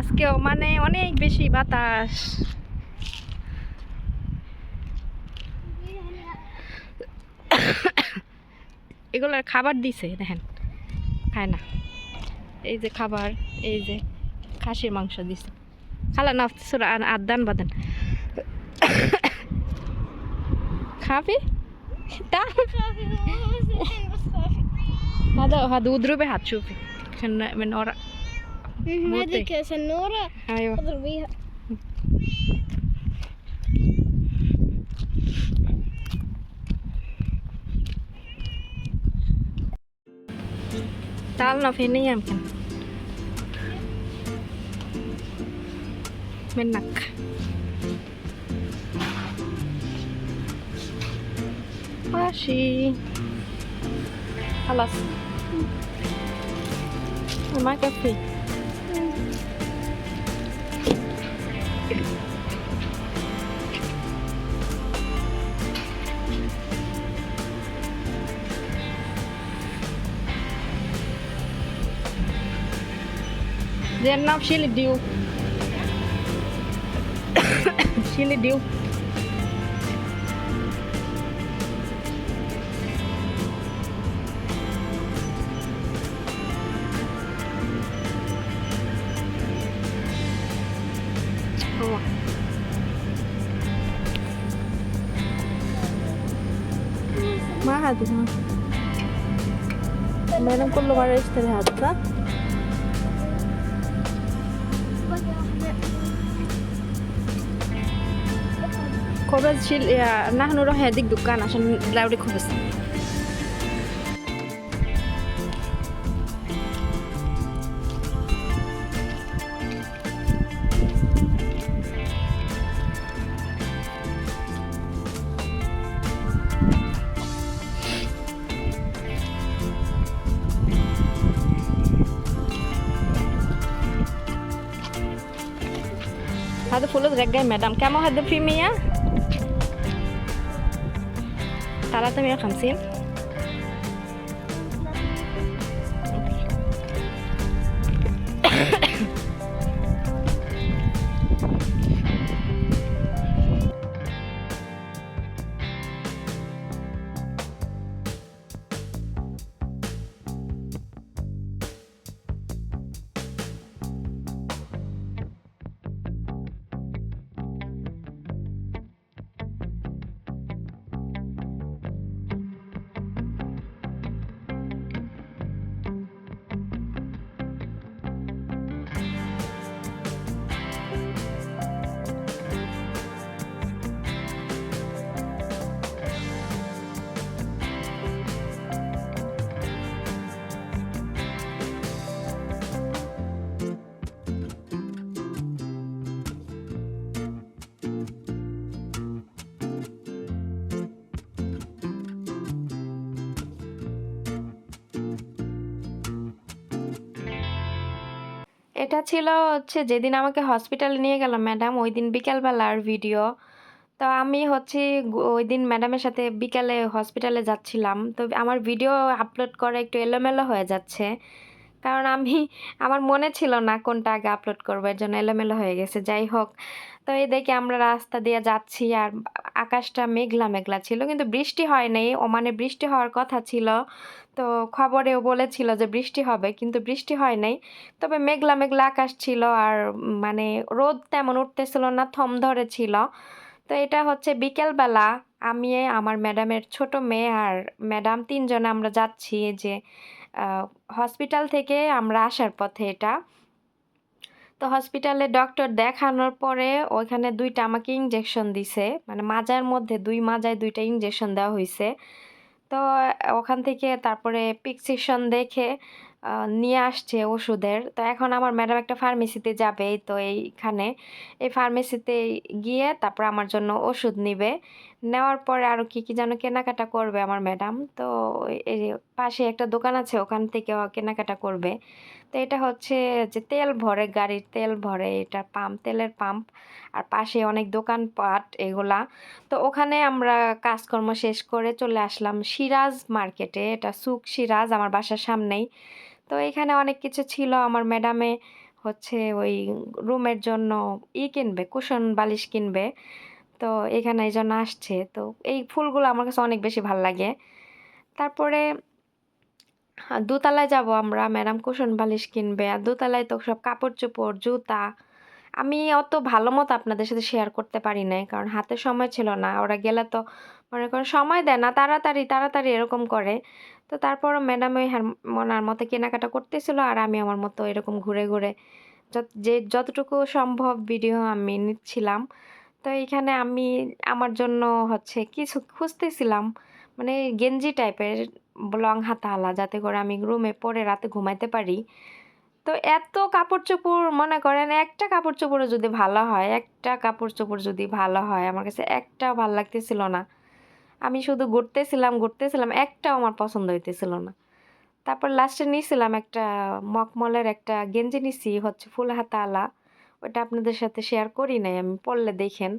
আজকেও মানে অনেক বেশি বাতাস। এগুলোর খাবার দিছে, দেখেন। খায় না। এই যে খাবার, এই যে খাসির মাংস দিছে। খালা না আদান বাদান। খাবি? তা হাত উদ্রবে হাত চুপে। মানে ওরা هذيك سنورة أيوه. اضربيها تعالنا في هنا يمكن. منك. ماشي. خلاص. ما كفي. They're not chili dew. chili dew. ما هذا ما بينهم كل مرة يشتري هذا صح؟ خبز شيل يا نحن نروح هذيك دكان عشان نلاقي خبز ಅದು ಫುಲ್ ಜಗ್ಗೈ ಮೇಡಮ್ كم واحد في 100 350 এটা ছিল হচ্ছে যেদিন আমাকে হসপিটালে নিয়ে গেল ম্যাডাম ওই দিন বিকালবেলার ভিডিও তো আমি হচ্ছে ওই দিন ম্যাডামের সাথে বিকালে হসপিটালে যাচ্ছিলাম। তো আমার ভিডিও আপলোড করা একটু এলোমেলো হয়ে যাচ্ছে। কারণ আমি, আমার মনে ছিল না কোনটা আগে আপলোড করব, এর জন্য এলোমেলো হয়ে গেছে। যাই হোক, তো এই দেখে আমরা রাস্তা দিয়ে যাচ্ছি আর আকাশটা মেঘলা মেঘলা ছিল, কিন্তু বৃষ্টি হয় নাই। ওমানে বৃষ্টি হওয়ার কথা ছিল। তো খবরেও বলেছিল যে বৃষ্টি হবে, কিন্তু বৃষ্টি হয় নাই। তবে মেঘলা মেঘলা আকাশ ছিল আর মানে রোদ তেমন উঠতেছিল না, থম ধরে ছিল। তো এটা হচ্ছে বিকেলবেলা আমি, আমার ম্যাডামের ছোট মেয়ে আর ম্যাডাম তিনজনে আমরা যাচ্ছি যে হসপিটাল থেকে আমরা আসার পথে এটা। তো হসপিটালে ডক্টর দেখানোর পরে ওইখানে দুইটা আমাকে ইঞ্জেকশন দিছে মানে মাজার মধ্যে দুই মাজায় দুইটা ইঞ্জেকশন দেওয়া হয়েছে তো ওখান থেকে তারপরে প্রিসক্রিপশন দেখে নিয়ে আসছে ওষুধের। তো এখন আমার ম্যাডাম একটা ফার্মেসিতে যাবে তো এইখানে। এই ফার্মেসিতে গিয়ে তারপর আমার জন্য ওষুধ নিবে। নেওয়ার পরে আরও কি কি যেন কেনাকাটা করবে আমার ম্যাডাম। তো এই পাশে একটা দোকান আছে, ওখান থেকে কেনাকাটা করবে। তো এটা হচ্ছে যে তেল ভরে, গাড়ির তেল ভরে, এটা পাম্প, তেলের পাম্প। আর পাশে অনেক দোকানপাট এগুলা। তো ওখানে আমরা কাজকর্ম শেষ করে চলে আসলাম সিরাজ মার্কেটে। এটা সুক সিরাজ, আমার বাসার সামনেই। তো এখানে অনেক কিছু ছিল। আমার ম্যাডামে হচ্ছে ওই রুমের জন্য ই কিনবে, কুশন বালিশ কিনবে। তো এখানে এই জন্য আসছে। তো এই ফুলগুলো আমার কাছে অনেক বেশি ভালো লাগে। তারপরে, দোতলায় যাব আমরা, ম্যাডাম কুশন বালিশ কিনবে, আর দোতলায় তো সব কাপড় চোপড় জুতা। আমি অত ভালো মতো আপনাদের সাথে শেয়ার করতে পারি নাই, কারণ হাতে সময় ছিল না। ওরা গেলে তো মনে করেন সময় দেয় না, তাড়াতাড়ি তাড়াতাড়ি এরকম করে। তো তারপর ম্যাডাম ওই মনার মতো কেনাকাটা করতেছিল, আর আমি আমার মতো এরকম ঘুরে ঘুরে যে, যতটুকু সম্ভব ভিডিও আমি নিচ্ছিলাম। তো এখানে আমি আমার জন্য হচ্ছে কিছু খুঁজতেছিলাম মানে গেঞ্জি টাইপের লং হাতাওয়ালা, যাতে করে আমি রুমে পরে রাতে ঘুমাইতে পারি। তো এত কাপড় চোপড় মনে করেন একটা কাপড় চোপড়ও যদি ভালো হয়, একটা কাপড় চোপড় যদি ভালো হয়, আমার কাছে একটাও ভালো লাগতেছিল না। আমি শুধু ঘুরতেছিলাম ঘুরতেছিলাম, একটাও আমার পছন্দ হইতেছিল না। তারপর লাস্টে নিয়েছিলাম একটা মকমলের একটা গেঞ্জি নিছি, হচ্ছে ফুল হাতাওয়ালা। ওটা আপনাদের সাথে শেয়ার করি নাই, আমি পরলে দেখেন।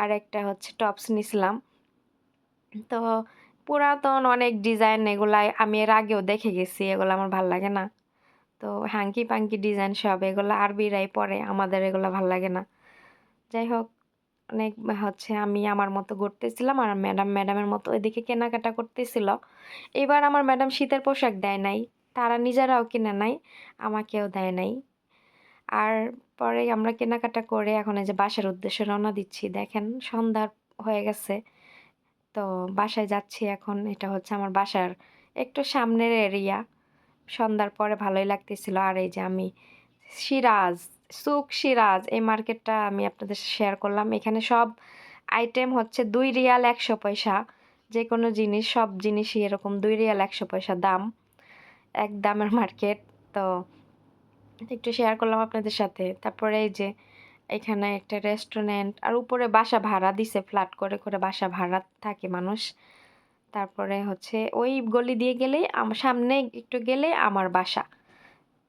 আর একটা হচ্ছে টপস নিছিলাম। তো পুরাতন অনেক ডিজাইন এগুলাই আমি এর আগেও দেখে গেছি, এগুলো আমার ভালো লাগে না। তো হ্যাঙ্কি পাঙ্কি ডিজাইন সব এগুলো আরবিরাই পরে আমাদের এগুলো ভালো লাগে না। যাই হোক, অনেক হচ্ছে আমি আমার মতো ঘুরতেছিলাম আর ম্যাডাম ম্যাডামের মতো ওইদিকে কেনাকাটা করতেছিল। এবার আমার ম্যাডাম শীতের পোশাক দেয় নাই, তারা নিজেরাও কিনে নাই, আমাকেও দেয় নাই। আর পরে আমরা কেনাকাটা করে এখন এই যে বাসার উদ্দেশ্যে রওনা দিচ্ছি। দেখেন সন্ধ্যা হয়ে গেছে। তো বাসায় যাচ্ছি এখন। এটা হচ্ছে আমার বাসার একটু সামনের এরিয়া। সন্ধ্যার পরে ভালোই লাগতেছিল। আর এই যে আমি সিরাজ সুক সিরাজ, এই মার্কেটটা আমি আপনাদের শেয়ার করলাম। এখানে সব আইটেম হচ্ছে দুই রিয়াল একশো পয়সা। যে কোনো জিনিস, সব জিনিসই এরকম দুই রিয়াল একশো পয়সা দাম। এক দামের মার্কেট। তো একটু শেয়ার করলাম আপনাদের সাথে। তারপরে এই যে এখানে একটা রেস্টুরেন্ট আর উপরে বাসা ভাড়া দিছে ফ্ল্যাট করে করে বাসা ভাড়া থাকে মানুষ। তারপরে হচ্ছে ওই গলি দিয়ে গেলেই আমার সামনে একটু গেলে আমার বাসা।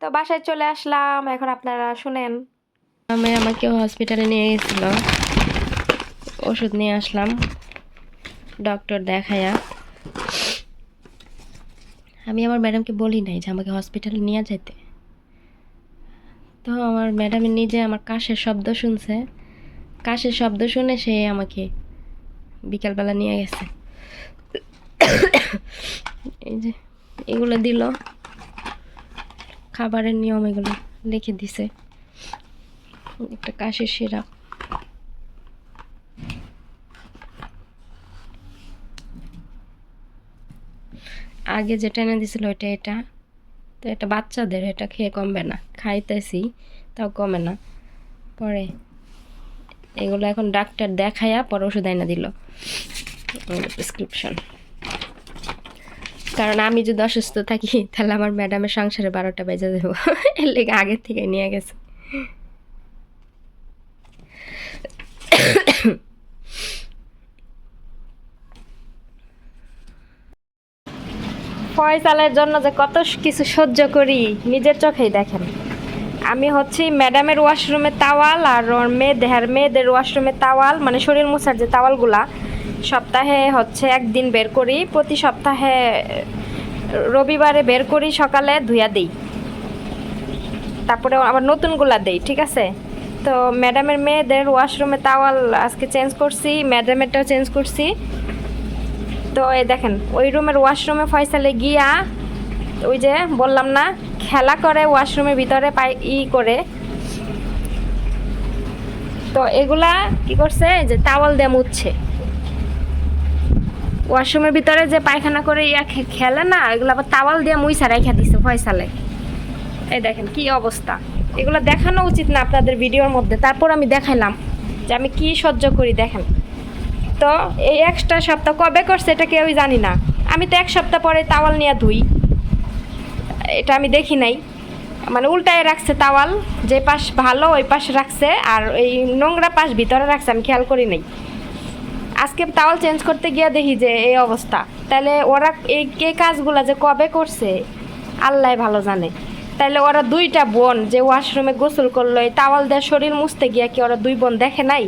তো বাসায় চলে আসলাম, এখন আপনারা শুনেন। আমি আমাকে হসপিটালে নিয়ে গেছিল। ওষুধ নিয়ে আসলাম ডক্টর দেখায়া। আমি আমার ম্যাডামকে বলি নাই যে আমাকে হসপিটালে নিয়ে যেতে তো আমার ম্যাডাম নিজে আমার কাশের শব্দ শুনছে। কাশের শব্দ শুনে সে আমাকে বিকালবেলা নিয়ে গেছে। এই যে, এগুলো দিল। খাবারের নিয়ম এগুলো লিখে দিছে। একটা কাশির সিরাপ। আগে যেটা এনে দিছিল ওইটা এটা। তো এটা বাচ্চাদের, এটা খেয়ে কমবে না। খাইতেছি, তাও কমে না। পরে এগুলো এখন ডাক্তার দেখাইয়া পরে ওষুধ আইনা দিল। প্রেসক্রিপশন কারণ আমি যদি অসুস্থ থাকি, তাহলে আমার ম্যাডামের সংসারে বারোটা বেজে দেবো এর লেগে আগের থেকে নিয়ে গেছে। ফয়সালের জন্য যে কত কিছু সহ্য করি, নিজের চোখেই দেখেন। আমি হচ্ছে ম্যাডামের ওয়াশরুমে তাওয়াল আর ওর মেয়েদের মেয়েদের ওয়াশরুমে তাওয়াল মানে শরীর মোছার যে তাওয়ালগুলা, সপ্তাহে হচ্ছে একদিন বের করি, প্রতি সপ্তাহে রবিবারে বের করি, সকালে ধুইয়া দিই। তারপরে আবার নতুনগুলা দেই, ঠিক আছে? তো ম্যাডামের মেয়েদের ওয়াশরুমে তাওয়াল আজকে চেঞ্জ করছি, ম্যাডামেরটাও চেঞ্জ করছি। তো এই দেখেন, ওই রুমের ওয়াশরুমে ফয়সালে গিয়া ওই যে বললাম না, খেলা করে ওয়াশরুমের ভিতরে পাই, ই করে। তো এগুলা কি করছে? যে তাওয়াল দিয়ে মুছছে। ওয়াশরুমের ভিতরে যে পায়খানা করে ইয়া খে- খেলে না, এগুলো আবার তাওয়াল দিয়ে মুইসা রেখে দিছে ফয়সালে। এই দেখেন কি অবস্থা। এগুলো দেখানো উচিত না আপনাদের ভিডিওর মধ্যে, তারপর আমি দেখাইলাম যে আমি কি সহ্য করি, দেখেন। তো এই এক্সট্রা সপ্তাহ কবে করছে এটা কেউই জানি না। আমি তো এক সপ্তাহ পরে তাওয়াল নিয়ে ধুই। এটা আমি দেখি নাই। মানে উল্টায় রাখছে তাওয়াল, যে পাশ ভালো ওই পাশ রাখছে, আর এই নোংরা পাশ ভিতরে রাখছে, আমি খেয়াল করি নাই। আজকে তাওয়াল চেঞ্জ করতে গিয়ে দেখি যে এই অবস্থা। তাহলে ওরা এই কে কাজগুলা যে কবে করছে, আল্লাহ ভালো জানে। তাহলে ওরা দুইটা বোন যে ওয়াশরুমে গোসল করল, এই তাওয়াল দিয়ে শরীর মুছতে গিয়ে কি ওরা দুই বোন দেখে নাই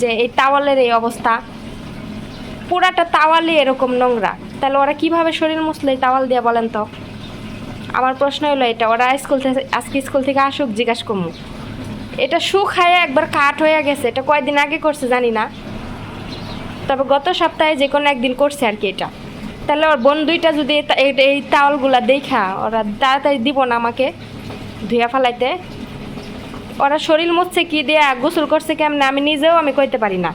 যে এই তাওয়ালের এই অবস্থা? পুরাটা তাওয়ালই এরকম নোংরা। তাহলে ওরা কীভাবে শরীর মুছলো তাওয়াল দিয়ে বলেন তো? আমার প্রশ্ন হলো এটা, ওরা স্কুল থেকে, আজকে স্কুল থেকে আসুক, জিজ্ঞাসা করব এটা শুকায় একবার কাঠ হয়ে গেছে, এটা কয়দিন আগে করছে জানি না। তবে গত সপ্তাহে যে কোনো একদিন করছে আর কি এটা। তাহলে ওর বোন দুইটা যদি এই তাওয়ালগুলা দেখা, ওরা তাড়াতাড়ি দিব না আমাকে ধুয়া ফেলাইতে। ওরা শরীর মুছছে কি দিয়ে, গোসল করছে কেমনে, আমি নিজেও আমি কইতে পারি না।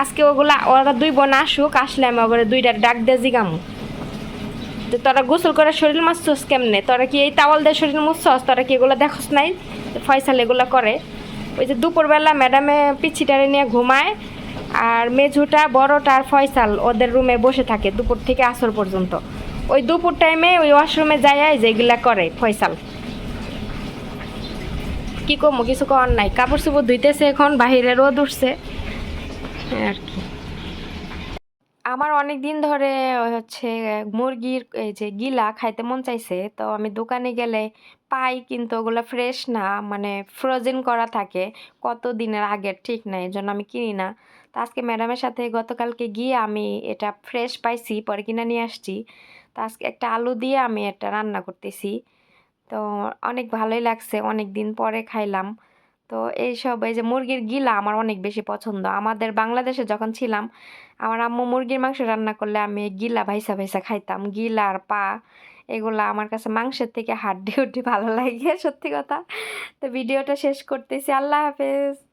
আজকে ওগুলা ওরা দুই বোন আসুক, আসলে আমি ওগুলো দুইটা ডাক দিয়ে জিগামু। তো তোরা গোসল করে শরীর মাছছস কেমনে? তোরা কি এই তাওয়াল দিয়ে শরীর মুছছস? তোরা কি এগুলো দেখোস নাই? ফয়সাল এগুলো করে। ওই যে দুপুরবেলা ম্যাডামে পিছিটারে নিয়ে ঘুমায়, আর মেঝুটা, বড়টা আর ফয়সাল ওদের রুমে বসে থাকে দুপুর থেকে আসর পর্যন্ত। ওই দুপুর টাইমে ওই ওয়াশরুমে যায় যেগুলা করে ফয়সাল। কি করব কিছু করার নাই। কাপড় চোপড় ধুইতেছে এখন, বাহিরে রোদ উঠছে। আর কি। আমার অনেক দিন ধরে হচ্ছে মুরগির এই যে গিলা খাইতে মন চাইছে, তো আমি দোকানে গেলে পাই কিন্তু ওগুলো ফ্রেশ না মানে ফ্রোজেন করা থাকে কত দিনের আগের ঠিক নাই এই জন্য আমি কিনি না। তো আজকে ম্যাডামের সাথে গতকালকে গিয়ে আমি এটা ফ্রেশ পাইছি, পরে কিনে নিয়ে আসছি। তো আজকে একটা আলু দিয়ে আমি এটা রান্না করতেছি। তো অনেক ভালোই লাগছে অনেক দিন পরে খাইলাম। তো এইসব এই যে মুরগির গিলা আমার অনেক বেশি পছন্দ। আমাদের বাংলাদেশে যখন ছিলাম, আমার আম্মু মুরগির মাংস রান্না করলে আমি গিলা ভাইসা ভাইসা খাইতাম। গিলা আর পা, এগুলো আমার কাছে মাংসের থেকে হাড্ডি হুড্ডি ভালো লাগে, সত্যি কথা। তো ভিডিওটা শেষ করতেছি। আল্লাহ হাফেজ।